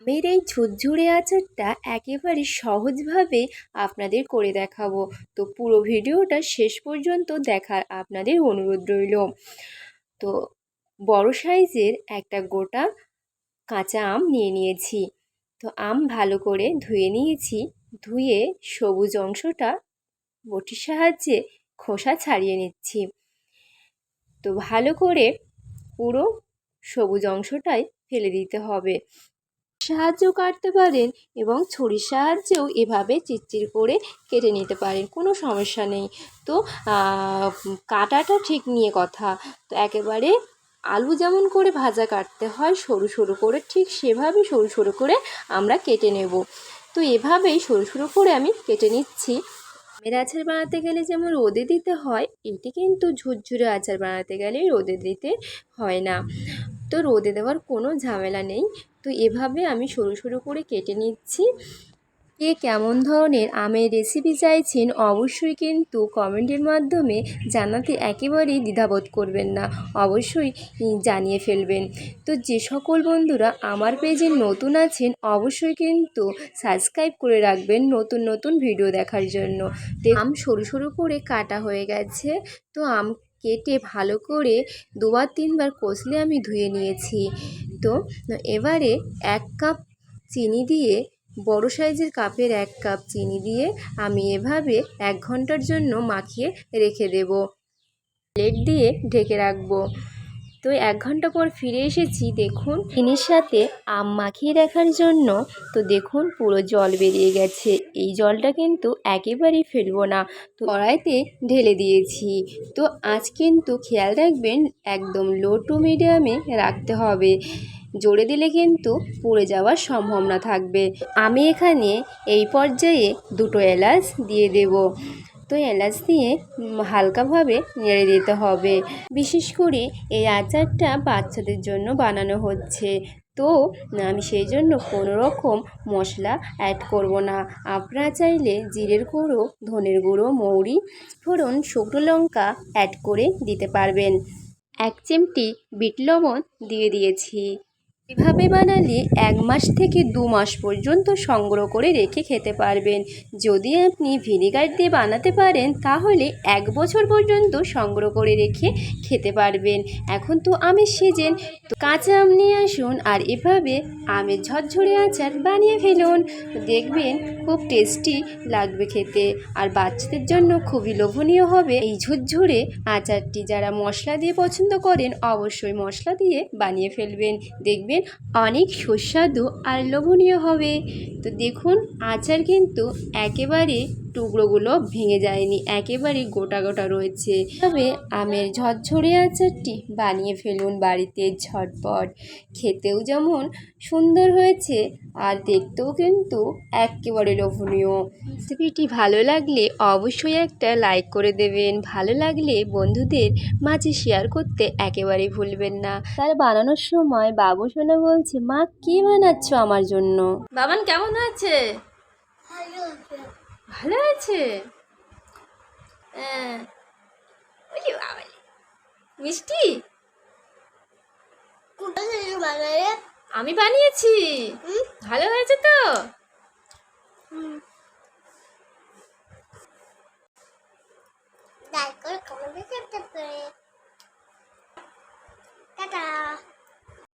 আমের এই ঝুরঝুরে আচারটা একেবারে সহজভাবে আপনাদের করে দেখাবো। তো পুরো ভিডিওটা শেষ পর্যন্ত দেখার আপনাদের অনুরোধ রইল। তো বড় সাইজের একটা গোটা কাঁচা আম নিয়ে নিয়েছি। তো আম ভালো করে ধুয়ে নিয়েছি। ধুয়ে সবুজ অংশটা বটির সাহায্যে খোসা ছাড়িয়ে নিচ্ছি। তো ভালো করে পুরো সবুজ অংশটাই ফেলে দিতে হবে। সাহায্যেও কাটতে পারেন এবং ছুরির সাহায্যেও এভাবে চিরচির করে কেটে নিতে পারেন, কোনো সমস্যা নেই। তো কাটাটা ঠিক নিয়ে কথা। তো একেবারে আলু যেমন করে ভাজা কাটতে হয়, সরু সরু করে ঠিক সেভাবে সরু সরু করে আমরা কেটে নেব। তো এভাবেই সরু সরু করে আমি কেটে নিচ্ছি। আমের আচার বানাতে গেলে যেমন রোদে দিতে হয়, এটি কিন্তু ঝুরঝুরে আচার বানাতে গেলে রোদে দিতে হয় না। তো রোদে দেওয়ার কোনো ঝামেলা নেই। তো এভাবে আমি সরু সরু করে কেটে নিচ্ছি। কে কেমন ধরনের আমের রেসিপি চাইছেন অবশ্যই কিন্তু কমেন্টের মাধ্যমে জানাতে একেবারেই দ্বিধাবোধ করবেন না। অবশ্যই জানিয়ে ফেলবেন। তো যে সকল বন্ধুরা আমার পেজে নতুন আছেন অবশ্যই কিন্তু সাবস্ক্রাইব করে রাখবেন নতুন নতুন ভিডিও দেখার জন্য। আম সরু সরু করে কাটা হয়ে গেছে। তো আম কেটে ভালো করে দুবার তিনবার কষলে আমি ধুয়ে নিয়েছি। তো, এবারে এক কাপ চিনি দিয়ে, বড় সাইজের কাপের এক কাপ চিনি দিয়ে আমি এভাবে এক ঘণ্টার জন্য মাখিয়ে রেখে দেব। প্লেট দিয়ে ঢেকে রাখব। তো এক ঘণ্টা পর ফিরে এসেছি, দেখুন। চিনির সাথে আম মাখিয়ে রাখার জন্য। তো দেখুন, পুরো জল বেরিয়ে গেছে। এই জলটা কিন্তু একেবারেই ফেলব না। তো কড়াইতে ঢেলে দিয়েছি। তো আজ কিন্তু খেয়াল রাখবেন, একদম লো টু মিডিয়ামে রাখতে হবে। জোরে দিলে কিন্তু পুড়ে যাওয়ার সম্ভাবনা থাকবে। আমি এখানে এই পর্যায়ে দুটো এলাচ দিয়ে দেব। তো এলাচ দিয়ে হালকাভাবে নেড়ে দিতে হবে। বিশেষ করে এই আচারটা বাচ্চাদের জন্য বানানো হচ্ছে। তো আমি সেই জন্য কোনো রকম মশলা অ্যাড করব না। আপনারা চাইলে জিরের গুঁড়ো, ধনের গুঁড়ো, মৌরি, ফোড়ন, শুকনো লঙ্কা অ্যাড করে দিতে পারবেন। এক চিমটি বিট লবণ দিয়ে দিয়েছি। এভাবে বানালে এক মাস থেকে দু মাস পর্যন্ত সংগ্রহ করে রেখে খেতে পারবেন। যদি আপনি ভিনেগার দিয়ে বানাতে পারেন, তাহলে এক বছর পর্যন্ত সংগ্রহ করে রেখে খেতে পারবেন। এখন তো আমের সিজন কাঁচা আম নিয়ে আসুন আর এভাবে আমের ঝরঝরে আচার বানিয়ে ফেলুন। দেখবেন খুব টেস্টি লাগবে খেতে আর বাচ্চাদের জন্য খুবই লোভনীয় হবে এই ঝুরঝুরে আচারটি। যারা মশলা দিয়ে পছন্দ করেন, অবশ্যই মশলা দিয়ে বানিয়ে ফেলবেন। দেখবেন অনেক সুস্বাদু আর লোভনীয় হবে। তো দেখুন আচার কিন্তু একেবারে টুকরোগুলো ভেঙে যায়নি একেবারে গোটা গোটা রয়েছে। তবে আমের ঝরঝরে আচারটি বানিয়ে ফেলুন বাড়িতে ঝটপট। খেতেও যেমন সুন্দর হয়েছে আর দেখতেও কিন্তু একেবারে লোভনীয়। রেসিপিটি ভালো লাগলে অবশ্যই একটা লাইক করে দেবেন। ভালো লাগলে বন্ধুদের মাঝে শেয়ার করতে একেবারে ভুলবেন না। তার বানানোর সময় বাবু সোনা বলছে মা কি বানাচ্ছ আমার জন্য? বাবান কেমন আছে। ভালো আছে? হ্যাঁ। মিষ্টি? আমি বানিয়েছি। ভালো হয়েছে তো? লাইক করে কমেন্ট করতে পারে টাটা।